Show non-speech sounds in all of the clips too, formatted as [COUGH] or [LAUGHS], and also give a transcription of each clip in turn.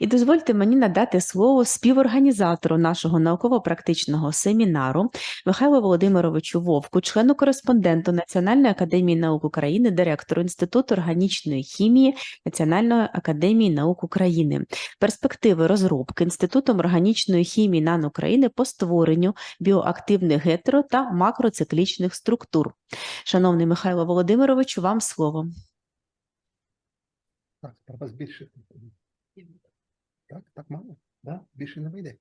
І дозвольте мені надати слово співорганізатору нашого науково-практичного семінару Михайлу Володимировичу Вовку, члену кореспонденту Національної академії наук України, директору Інституту органічної хімії Національної академії наук України. Перспективи розробки Інститутом органічної хімії НАН України по створенню біоактивних гетеро та макроциклічних структур. Шановний Михайло Володимировичу, вам слово. Так, треба збільшити. Так, так мало? Да? Більше не вийде.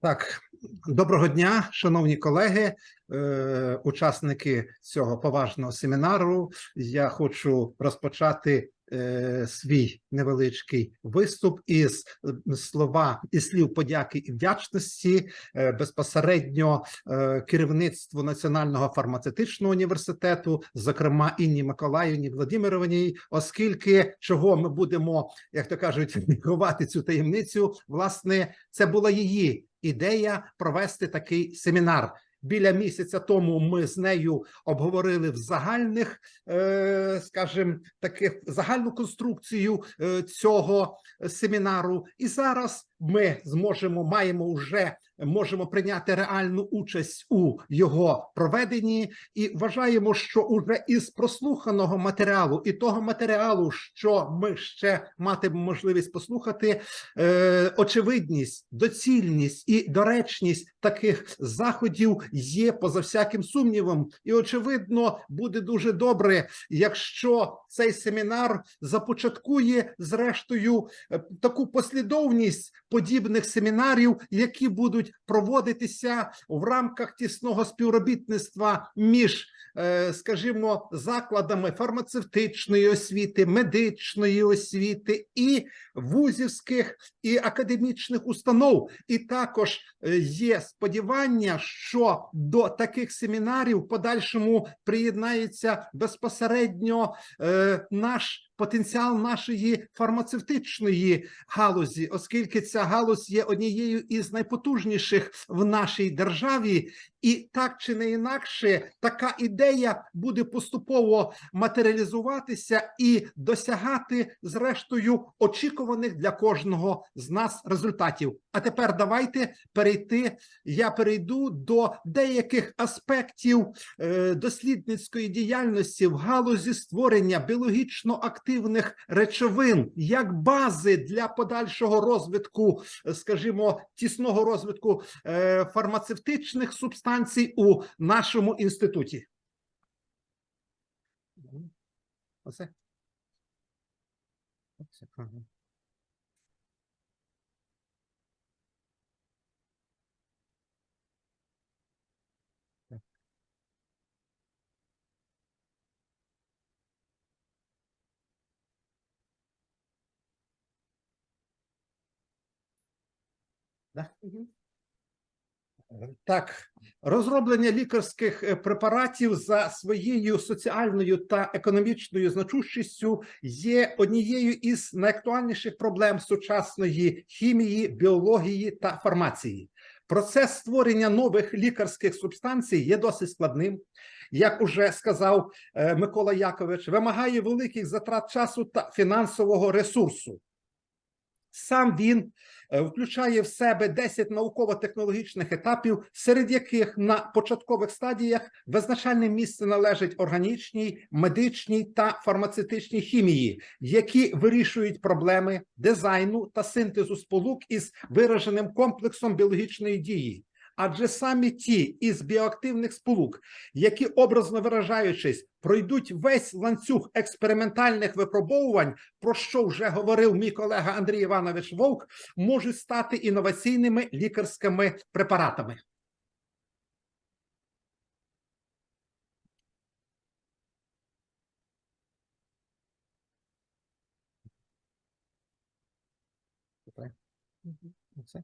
Так, доброго дня, шановні колеги, е, учасники цього поважного семінару. Я хочу розпочати е, свій невеличкий виступ із е, слова і слів подяки і вдячності е, безпосередньо е, керівництву Національного фармацевтичного університету, зокрема Інні Миколаївні Владимировні, оскільки чого ми будемо, як то кажуть, [LAUGHS] ховати цю таємницю, власне, це була її ідея провести такий семінар. Біля місяця тому ми з нею обговорили в загальних, е, скажімо, таких загальну конструкцію е, цього семінару, і зараз ми зможемо маємо вже можемо прийняти реальну участь у його проведенні, і вважаємо, що уже із прослуханого матеріалу і того матеріалу, що ми ще матимемо можливість послухати, е, очевидність, доцільність і доречність таких заходів є поза всяким сумнівом, і очевидно буде дуже добре, якщо цей семінар започаткує зрештою е, таку послідовність подібних семінарів, які будуть проводитися в рамках тісного співробітництва між, е, скажімо, закладами фармацевтичної освіти, медичної освіти і вузівських і академічних установ. І також е, є сподівання, що до таких семінарів в подальшому приєднається безпосередньо е, наш потенціал нашої фармацевтичної галузі, оскільки ця галузь є однією із найпотужніших в нашій державі, і так чи не інакше, така ідея буде поступово матеріалізуватися і досягати, зрештою, очікуваних для кожного з нас результатів. А тепер давайте перейти. Я перейду до деяких аспектів е, дослідницької діяльності в галузі створення біологічно активних речовин як бази для подальшого розвитку, е, скажімо, тісного розвитку е, фармацевтичних субстанцій у нашому інституті. Оце. Оце. Ага. Да? Так, розроблення лікарських е, препаратів за своєю соціальною та економічною значущістю є однією із найактуальніших проблем сучасної хімії, біології та фармації. Процес створення нових лікарських субстанцій є досить складним. Як уже сказав е, Микола Якович, вимагає великих затрат часу та фінансового ресурсу. Сам він е, включає в себе 10 науково-технологічних етапів, серед яких на початкових стадіях визначальне місце належить органічній, медичній та фармацевтичній хімії, які вирішують проблеми дизайну та синтезу сполук із вираженим комплексом біологічної дії. Адже самі ті із біоактивних сполук, які образно виражаючись, пройдуть весь ланцюг експериментальних випробовувань, про що вже говорив мій колега Андрій Іванович Вовк, можуть стати інноваційними лікарськими препаратами. Оце. Мгм. Е,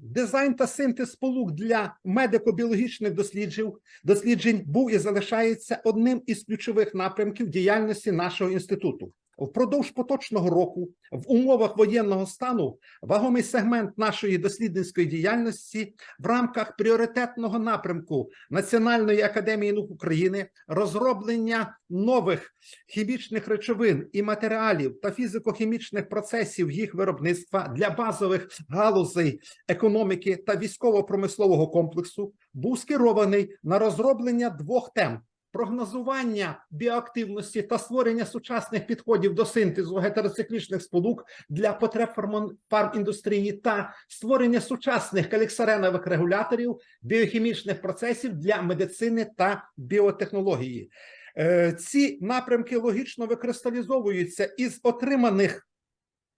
Дизайн та синтез сполук для медико-біологічних досліджень, досліджень був і залишається одним із ключових напрямків діяльності нашого інституту. Впродовж поточного року, в умовах воєнного стану, вагомий сегмент нашої дослідницької діяльності в рамках пріоритетного напрямку Національної академії наук України розроблення нових хімічних речовин і матеріалів та фізико-хімічних процесів їх виробництва для базових галузей економіки та військово-промислового комплексу був скерований на розроблення двох тем. Прогнозування біоактивності та створення сучасних підходів до синтезу гетероциклічних сполук для потреб фарміндустрії та створення сучасних каліксаренових регуляторів біохімічних процесів для медицини та біотехнології. Е, Ці напрямки логічно викристалізовуються із отриманих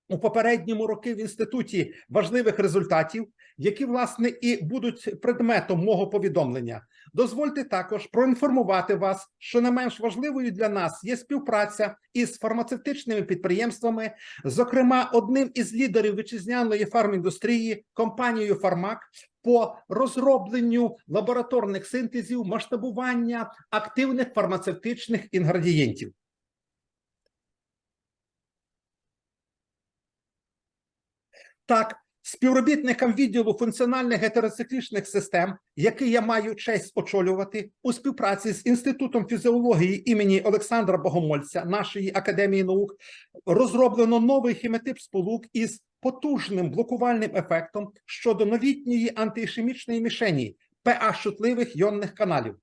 у попередньому роки в інституті важливих результатів, які власне і будуть предметом мого повідомлення. Дозвольте також проінформувати вас, що не менш важливою для нас є співпраця із фармацевтичними підприємствами, зокрема, одним із лідерів вітчизняної фарміндустрії, компанією Фармак, по розробленню лабораторних синтезів масштабування активних фармацевтичних інгредієнтів. Так, співробітникам відділу функціональних гетероциклічних систем, який я маю честь очолювати, у співпраці з Інститутом фізіології імені Олександра Богомольця нашої академії наук, розроблено новий хіметип сполук із потужним блокувальним ефектом щодо новітньої антиішемічної мішені pH-чутливих йонних каналів.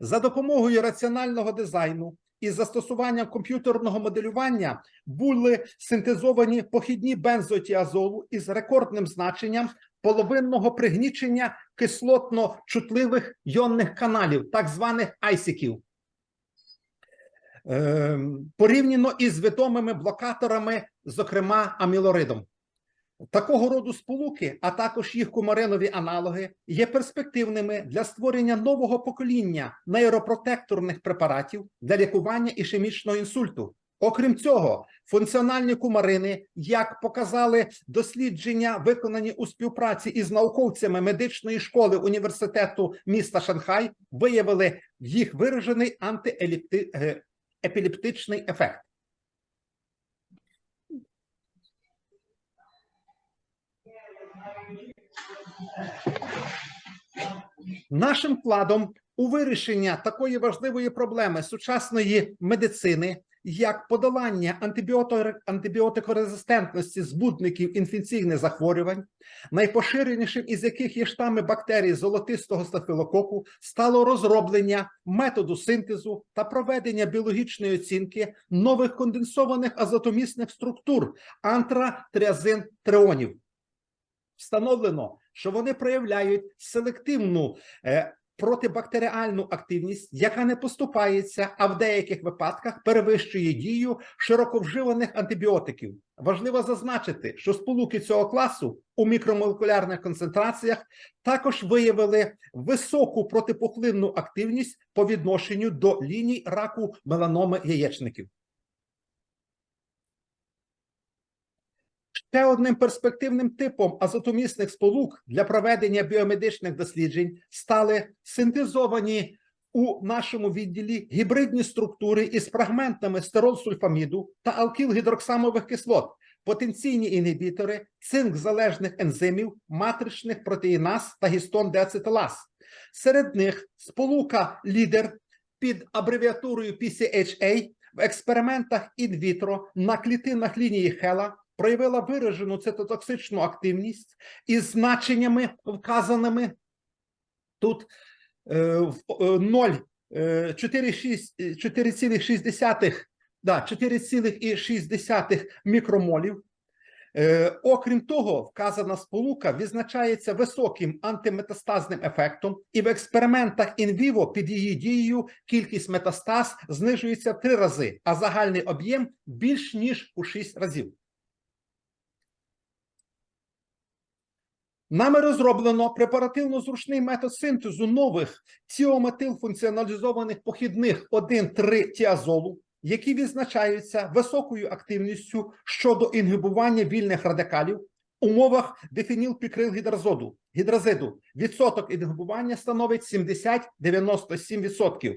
За допомогою раціонального дизайну і застосуванням комп'ютерного моделювання були синтезовані похідні бензотіазолу із рекордним значенням половинного пригнічення кислотно-чутливих йонних каналів, так званих айсіків. Ем, порівняно із відомими блокаторами, зокрема амілоридом. Такого роду сполуки, а також їх кумаринові аналоги, є перспективними для створення нового покоління нейропротекторних препаратів для лікування ішемічного інсульту. Окрім цього, функціональні кумарини, як показали дослідження, виконані у співпраці із науковцями медичної школи університету міста Шанхай, виявили їх виражений антиепілептичний ефект. Нашим вкладом у вирішення такої важливої проблеми сучасної медицини, як подолання антибіотикорезистентності збудників інфекційних захворювань, найпоширенішим із яких є штами бактерій золотистого стафілококу, стало розроблення методу синтезу та проведення біологічної оцінки нових конденсованих азотомісних структур антратріазин треонів. Встановлено, що вони проявляють селективну е, протибактеріальну активність, яка не поступається, а в деяких випадках перевищує дію широковживаних антибіотиків. Важливо зазначити, що сполуки цього класу у мікромолекулярних концентраціях також виявили високу протипухлинну активність по відношенню до ліній раку меланоми яєчників. Ще одним перспективним типом азотомісних сполук для проведення біомедичних досліджень стали синтезовані у нашому відділі гібридні структури із фрагментами стиролсульфаміду та алкілгідроксамових кислот, потенційні інгібітори цинк-залежних ензимів, матричних протеїназ та гістон деацетилаз. Серед них сполука лідер під абревіатурою PCHA в експериментах інвітро на клітинах лінії Хела проявила виражену цитотоксичну активність із значеннями, вказаними тут е, в е, 0, е, 4,6 4,6 да, 4,6 мікромолів. Е, окрім того, вказана сполука відзначається високим антиметастазним ефектом, і в експериментах інвіво під її дією кількість метастаз знижується в три рази, а загальний об'єм більш ніж у 6 разів. Нами розроблено препаративно-зручний метод синтезу нових тіометилфункціоналізованих похідних 1,3 тіазолу, які відзначаються високою активністю щодо інгибування вільних радикалів, умовах дифенілпікрилгідразоду, гідразиду відсоток інгибування становить 70-97%.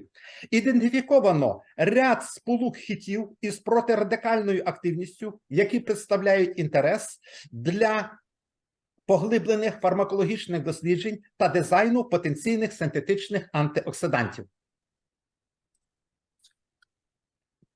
Ідентифіковано ряд сполук хітів із протирадикальною активністю, які представляють інтерес для поглиблених фармакологічних досліджень та дизайну потенційних синтетичних антиоксидантів.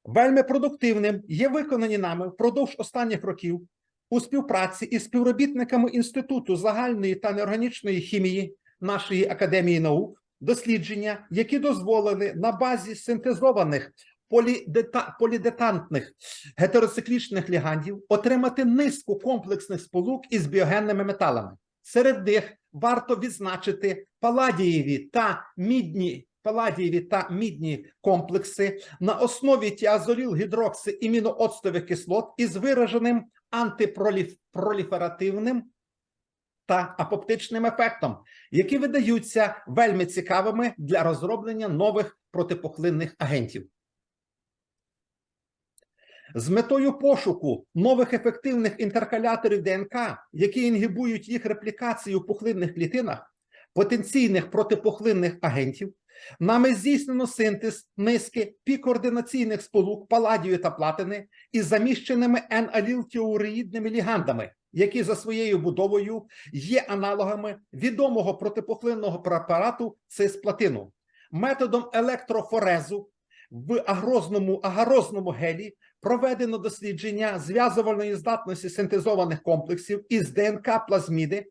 Вельми продуктивним є виконані нами впродовж останніх років у співпраці із співробітниками Інституту загальної та неорганічної хімії нашої академії наук дослідження, які дозволили на базі синтезованих полідета- полідетантних гетероциклічних лігандів отримати низку комплексних сполук із біогенними металами. Серед них варто відзначити паладієві та мідні. Паладієві та мідні комплекси на основі тіазоліл-гідрокси імінооцтових кислот із вираженим антипроліферативним та апоптичним ефектом, які видаються вельми цікавими для розроблення нових протипухлинних агентів. З метою пошуку нових ефективних інтеркаляторів ДНК, які інгібують їх реплікацію в пухлинних клітинах, потенційних протипухлинних агентів, нами здійснено синтез низки пікоординаційних сполук паладію та платини із заміщеними N-алілтіуреїдними лігандами, які за своєю будовою є аналогами відомого протипухлинного препарату цисплатину. Методом електрофорезу в агрозному, агарозному гелі проведено дослідження зв'язувальної здатності синтезованих комплексів із ДНК плазміди,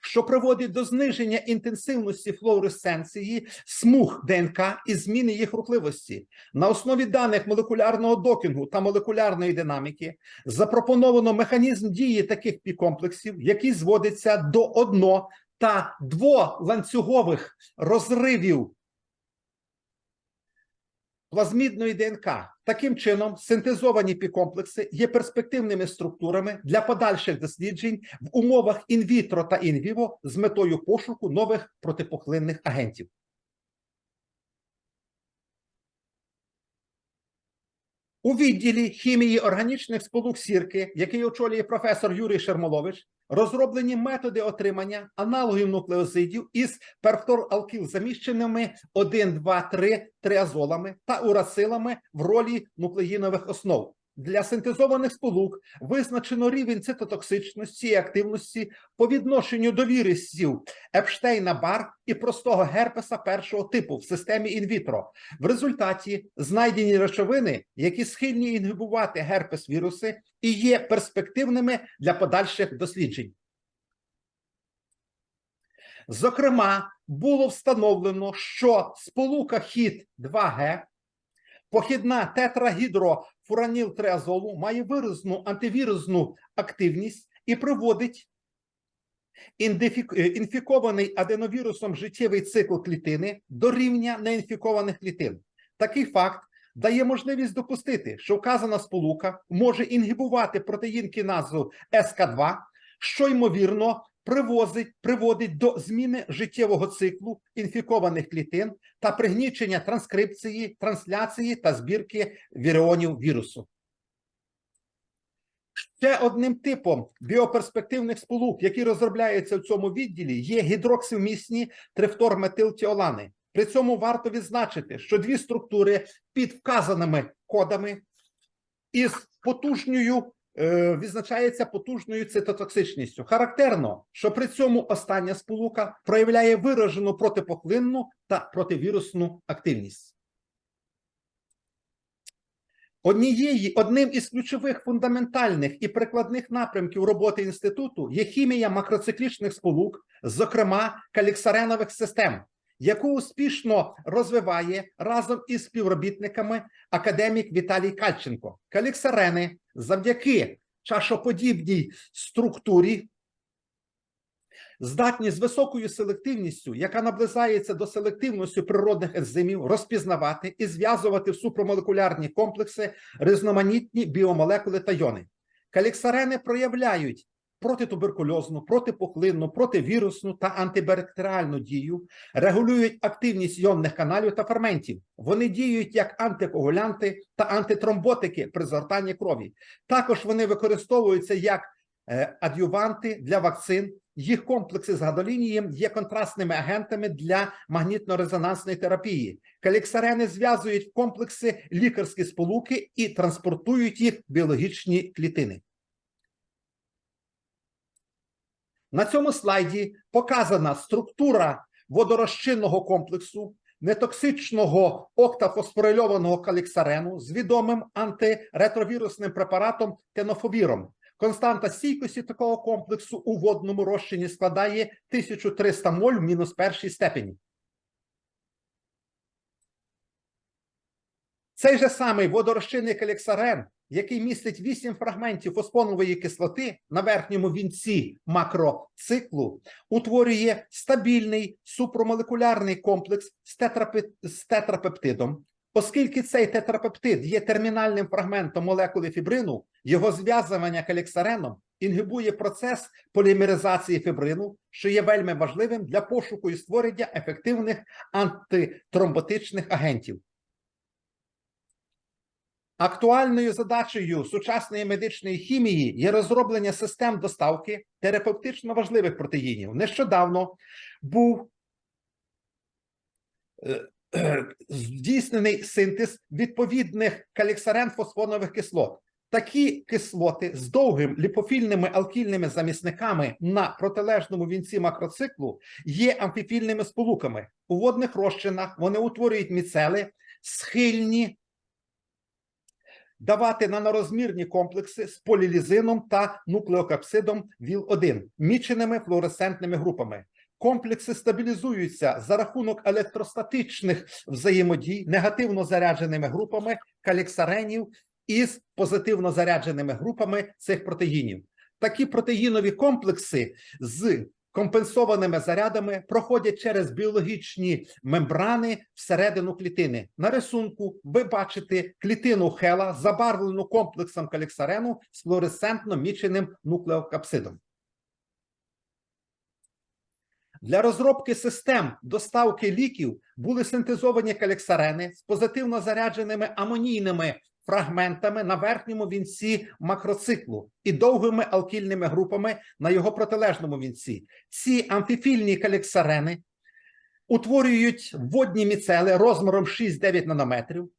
що приводить до зниження інтенсивності флуоресценції смуг ДНК і зміни їх рухливості. На основі даних молекулярного докінгу та молекулярної динаміки запропоновано механізм дії таких пікомплексів, який зводиться до одно та дволанцюгових розривів плазмідної ДНК. Таким чином, синтезовані пікомплекси є перспективними структурами для подальших досліджень в умовах інвітро та інвіво з метою пошуку нових протипухлинних агентів. У відділі хімії органічних сполук сірки, який очолює професор Юрій Шермолович, розроблені методи отримання аналогів нуклеозидів із перфторалкіл заміщеними 1, 2, 3 триазолами та урацилами в ролі нуклеїнових основ. Для синтезованих сполук визначено рівень цитотоксичності і активності по відношенню до вірусів Епштейна-Бар і простого герпеса першого типу в системі інвітро. В результаті знайдені речовини, які схильні інгибувати герпес віруси і є перспективними для подальших досліджень. Зокрема, було встановлено, що сполука хід 2Г Похідна тетрагідрофуранілтриазолу має виразну антивірусну активність і приводить е, інфікований аденовірусом життєвий цикл клітини до рівня неінфікованих клітин. Такий факт дає можливість допустити, що вказана сполука може інгибувати протеїн кіназу СК2, що ймовірно привозить, приводить до зміни життєвого циклу інфікованих клітин та пригнічення транскрипції, трансляції та збірки віріонів вірусу. Ще одним типом біоперспективних сполук, які розробляються в цьому відділі, є гідроксивмісні трифторметилтіолани. При цьому варто відзначити, що дві структури під вказаними кодами із потужною відзначається потужною цитотоксичністю. Характерно, що при цьому остання сполука проявляє виражену протипухлинну та противірусну активність. Однієї, одним із ключових фундаментальних і прикладних напрямків роботи інституту є хімія макроциклічних сполук, зокрема каліксаренових систем, яку успішно розвиває разом із співробітниками академік Віталій Кальченко. Каліксарени завдяки чашоподібній структурі здатні з високою селективністю, яка наближається до селективності природних ензимів, розпізнавати і зв'язувати в супромолекулярні комплекси різноманітні біомолекули та йони. Каліксарени проявляють протитуберкульозну, протипухлинну, противірусну та антибактеріальну дію, регулюють активність йонних каналів та ферментів. Вони діють як антикоагулянти та антитромботики при згортанні крові. Також вони використовуються як е, адюванти для вакцин. Їх комплекси з гадолінієм є контрастними агентами для магнітно-резонансної терапії. Каліксарени зв'язують в комплекси лікарські сполуки і транспортують їх в біологічні клітини. На цьому слайді показана структура водорозчинного комплексу нетоксичного октафосфорильованого каліксарену з відомим антиретровірусним препаратом тенофовіром. Константа стійкості такого комплексу у водному розчині складає 1300 моль в мінус першій степені. Цей же самий водорозчинний каліксарен, який містить 8 фрагментів фосфонової кислоти на верхньому вінці макроциклу, утворює стабільний супромолекулярний комплекс з, тетрапе- з тетрапептидом. Оскільки цей тетрапептид є термінальним фрагментом молекули фібрину, його зв'язування каліксареном інгибує процес полімеризації фібрину, що є вельми важливим для пошуку і створення ефективних антитромботичних агентів. Актуальною задачею сучасної медичної хімії є розроблення систем доставки терапевтично важливих протеїнів. Нещодавно був е, е, здійснений синтез відповідних каліксарен-фосфонових кислот. Такі кислоти з довгим ліпофільними алкільними замісниками на протилежному вінці макроциклу є амфіфільними сполуками. У водних розчинах вони утворюють міцели, схильні давати нанорозмірні комплекси з полілізином та нуклеокапсидом ВІЛ-1, міченими флуоресцентними групами. Комплекси стабілізуються за рахунок електростатичних взаємодій негативно зарядженими групами каліксаренів із позитивно зарядженими групами цих протеїнів. Такі протеїнові комплекси з компенсованими зарядами проходять через біологічні мембрани всередину клітини. На рисунку ви бачите клітину хела, забарвлену комплексом каліксарену з флуоресцентно міченим нуклеокапсидом. Для розробки систем доставки ліків були синтезовані каліксарени з позитивно зарядженими амонійними фрагментами на верхньому вінці макроциклу і довгими алкільними групами на його протилежному вінці. Ці амфіфільні каліксарени утворюють водні міцели розміром 6-9 нанометрів.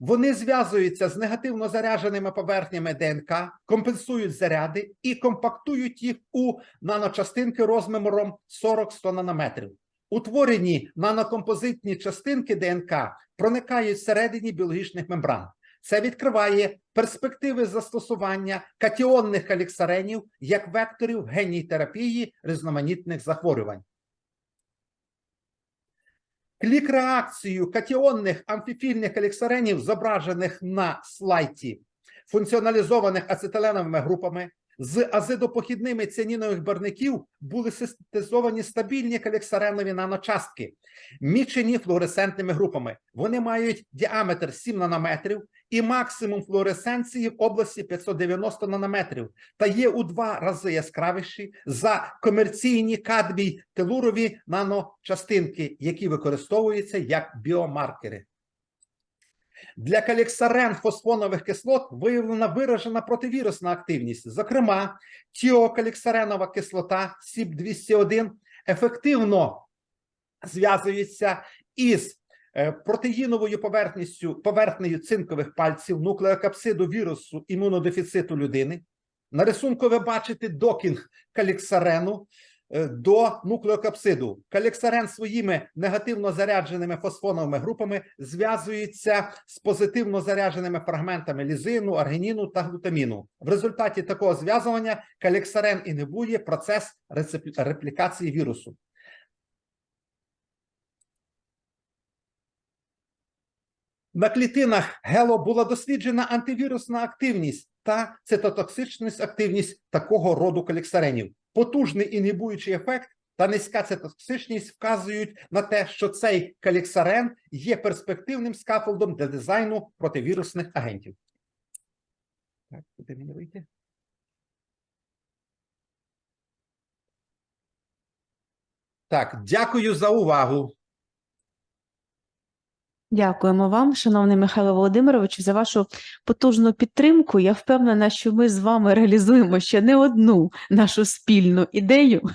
Вони зв'язуються з негативно зарядженими поверхнями ДНК, компенсують заряди і компактують їх у наночастинки розміром 40-100 нанометрів. Утворені нанокомпозитні частинки ДНК проникають всередині біологічних мембран. Це відкриває перспективи застосування катіонних каліксаренів як векторів геній терапії різноманітних захворювань. Клік-реакцію катіонних амфіфільних каліксаренів, зображених на слайді, функціоналізованих ацетиленовими групами, з азидопохідними ціанінових барників були синтезовані стабільні каліксаренові наночастки, мічені флуоресцентними групами. Вони мають діаметр 7 нанометрів і максимум флуоресценції в області 590 нанометрів та є у два рази яскравіші за комерційні кадмій телурові наночастинки, які використовуються як біомаркери. Для каліксарен фосфонових кислот виявлена виражена противірусна активність. Зокрема, тіокаліксаренова кислота СІП-201 ефективно зв'язується із протеїновою поверхністю поверхнею цинкових пальців нуклеокапсиду вірусу імунодефіциту людини. На рисунку ви бачите докінг каліксарену е, до нуклеокапсиду. Каліксарен своїми негативно зарядженими фосфоновими групами зв'язується з позитивно зарядженими фрагментами лізину, аргініну та глутаміну. В результаті такого зв'язування каліксарен інгибує процес реплікації вірусу. На клітинах гело була досліджена антивірусна активність та цитотоксичність активність такого роду каліксаренів. Потужний інгібуючий ефект та низька цитотоксичність вказують на те, що цей каліксарен є перспективним скафолдом для дизайну противірусних агентів. Так, куди мені вийти? Так, дякую за увагу. Дякуємо вам, шановний Михайло Володимировичу, за вашу потужну підтримку. Я впевнена, що ми з вами реалізуємо ще не одну нашу спільну ідею.